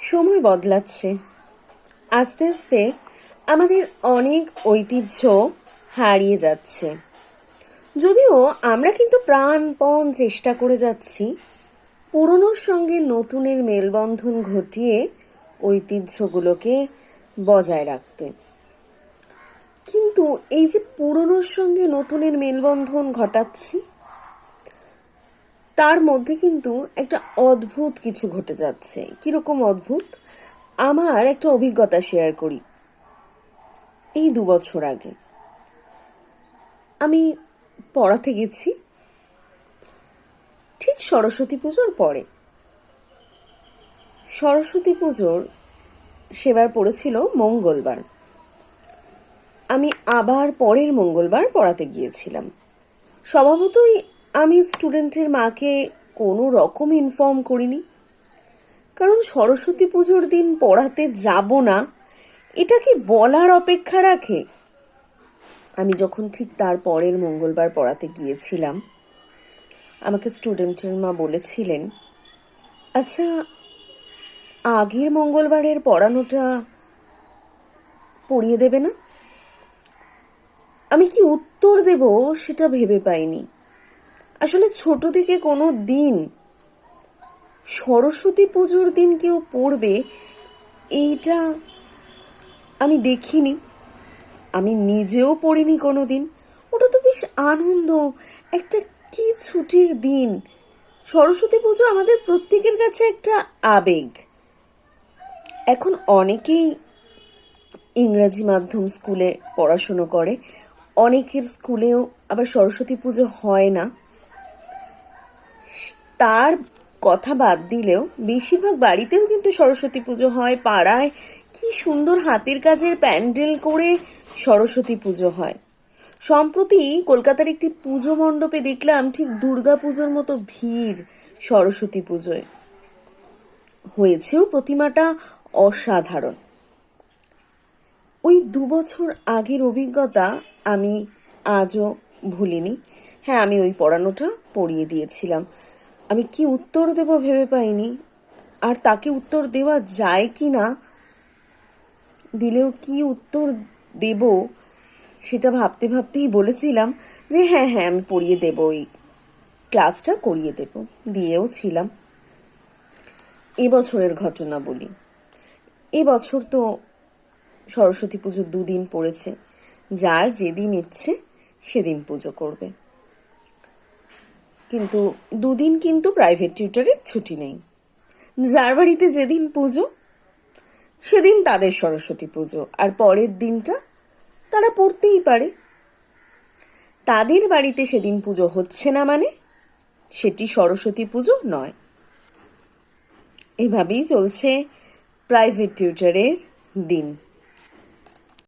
সময় বদলাচ্ছে। আস্তে আস্তে আমাদের অনেক ঐতিহ্য হারিয়ে যাচ্ছে। যদিও আমরা কিন্তু প্রাণপণ চেষ্টা করে যাচ্ছি, পুরনোর সঙ্গে নতুনের মেলবন্ধন ঘটিয়ে ঐতিহ্যগুলোকে বজায় রাখতে। কিন্তু এই যে পুরনোর সঙ্গে নতুনের মেলবন্ধন ঘটাচ্ছি তার মধ্যে কিন্তু একটা অদ্ভুত কিছু ঘটে যাচ্ছে। কীরকম অদ্ভুত? আমার একটা অভিজ্ঞতা শেয়ার করি। এই দু বছর আগে। আমি পড়াতে গেছি। ঠিক সরস্বতী পুজোর পরে। সরস্বতী পুজোর সেবার পড়েছিল মঙ্গলবার। আমি আবার পরের মঙ্গলবার পড়াতে গিয়েছিলাম। স্বভাবতই আমি স্টুডেন্টের মাকে কোনো রকম ইনফর্ম করিনি। কারণ সরস্বতী পুজোর দিন পড়াতে যাব না, এটা কি বলার অপেক্ষা রাখে? আমি যখন ঠিক তার পরের মঙ্গলবার পড়াতে গিয়েছিলাম, আমাকে স্টুডেন্টের মা বলেছিলেন আচ্ছা আগের মঙ্গলবারের পড়ানোটা পড়িয়ে দেবে না? আমি কি উত্তর দেব সেটা ভেবে পাইনি। আসলে ছোট থেকে কোনো দিন সরস্বতী পুজোর দিন কেউ পড়বে, এইটা আমি দেখিনি। আমি নিজেও পড়িনি কোনো দিন ওটা তো বেশ আনন্দ, একটা কি ছুটির দিন। সরস্বতী পুজো আমাদের প্রত্যেকের কাছে একটা আবেগ। এখন অনেকেই ইংরাজি মাধ্যম স্কুলে পড়াশুনো করে, অনেকের স্কুলেও আবার সরস্বতী পুজো হয় না। তার কথা বাদ দিলেও বেশিরভাগ বাড়িতেও কিন্তু সরস্বতী পুজো হয়, পাড়ায় কি সুন্দর হাতের কাজের প্যান্ডেল করে সরস্বতী পুজো হয়। সম্প্রতি কলকাতার একটি পুজো মণ্ডপে দেখলাম ঠিক দুর্গা পুজোর মতো ভিড় সরস্বতী পুজোয়। হয়েছেও প্রতিমাটা অসাধারণ। ওই দু বছর আগের অভিজ্ঞতা আমি আজও ভুলিনি। হ্যাঁ আমি ওই পড়ানোটা পড়িয়ে দিয়েছিলাম। আমি কি উত্তর দেব ভেবে পাইনি। আর তাকে উত্তর দেওয়া যায় কি না, দিলেও কি উত্তর দেব সেটা ভাবতে ভাবতেই বলেছিলাম যে হ্যাঁ হ্যাঁ আমি পড়িয়ে দেব ওই ক্লাসটা করিয়ে দেব, দিয়েও ছিলাম। এবছরের ঘটনা বলি। এবছর তো সরস্বতী পুজো দুদিন পড়েছে। যার যেদিন ইচ্ছে সেদিন পুজো করবে। কিন্তু দুদিন কিন্তু প্রাইভেট টিউটরের ছুটি নেই। যার বাড়িতে যেদিন পুজো, সেদিন তাদের সরস্বতী পুজো, আর পরের দিনটা তারা পড়তেই পারে। তাদের বাড়িতে সেদিন পুজো হচ্ছে না মানে সেটি সরস্বতী পুজো নয়। এভাবেই চলছে প্রাইভেট টিউটরের দিন।